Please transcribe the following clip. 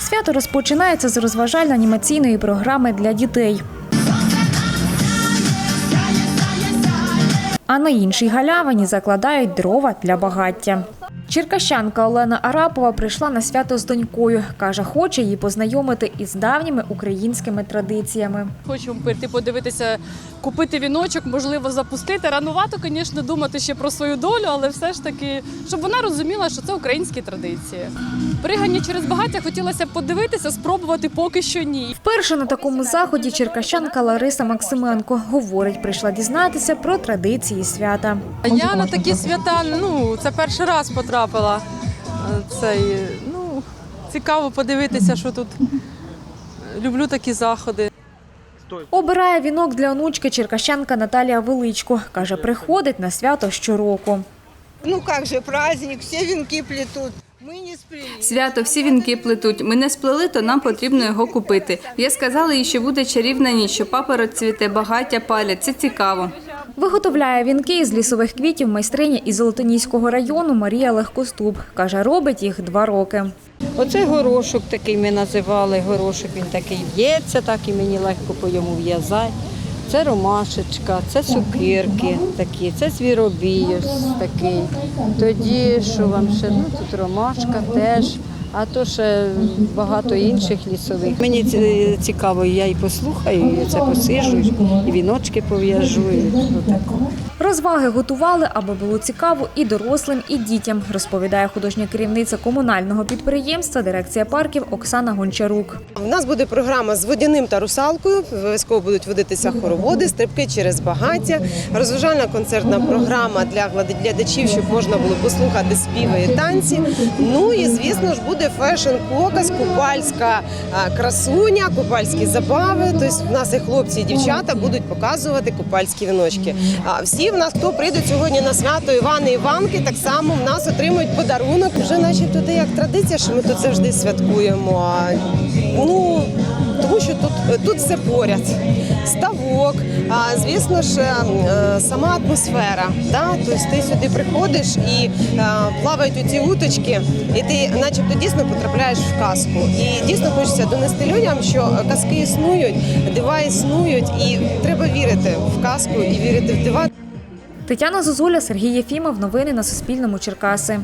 Свято розпочинається з розважально-анімаційної програми для дітей. А на іншій галявині закладають дрова для багаття. Черкащанка Олена Арапова прийшла на свято з донькою. Каже, хоче її познайомити із давніми українськими традиціями. Хочемо прийти подивитися, купити віночок, можливо, запустити. Ранувато, звісно, думати ще про свою долю, але все ж таки, щоб вона розуміла, що це українські традиції. Пригання через багаття хотілося б подивитися, спробувати поки що ні. Вперше на такому заході черкащанка Лариса Максименко говорить, прийшла дізнатися про традиції свята. Я на такі свята, ну, це перший раз потрапила. Е, Це, і, ну, цікаво подивитися, що тут. Люблю такі заходи. Обирає вінок для онучки черкащанка Наталія Величко. Каже, приходить на свято щороку. Ну как же, праздник, все венки плетут. Мы не сплели. Свято, всі вінки плетуть. Ми не сплели, то нам потрібно його купити. Я сказала їй, що буде чарівна ніч, що папа розцвіте, багаття палять. Це цікаво. Виготовляє вінки із лісових квітів майстриня із Золотоніського району Марія Легкоступ. Каже, робить їх два роки. Оце горошок такий ми називали. Горошок він такий в'ється, так і мені легко по йому в'язати. Це ромашечка, це цукерки такі, це звіробій такий. Тоді, що вам ще, ну тут ромашка теж, а то ще багато інших лісових. Мені цікаво, я і послухаю, і це посижу, і віночки пов'яжу. І, так. Розваги готували, аби було цікаво і дорослим, і дітям, розповідає художня керівниця комунального підприємства дирекція парків Оксана Гончарук. У нас буде програма з водяним та русалкою. Обов'язково будуть водитися хороводи, стрибки через багаття, розважальна концертна програма для глядачів, щоб можна було послухати співи і танці. Ну і звісно ж буде фешн-показ, купальська красуня, купальські забави. Тобто в нас і хлопці, і дівчата будуть показувати купальські віночки. А всі нас, хто прийде сьогодні на свято Івани Іванки, так само в нас отримують подарунок. Вже наче туди як традиція, що ми тут завжди святкуємо. Ну тому що тут, тут все поряд. Ставок, а звісно ж, е, сама атмосфера. Да? Тобто ти сюди приходиш і е, плавають оці уточки, і ти начебто дійсно потрапляєш в казку. І дійсно хочеться донести людям, що казки існують, дива існують, і треба вірити в казку і вірити в дива. Тетяна Зозуля, Сергій Єфімов. Новини на Суспільному. Черкаси.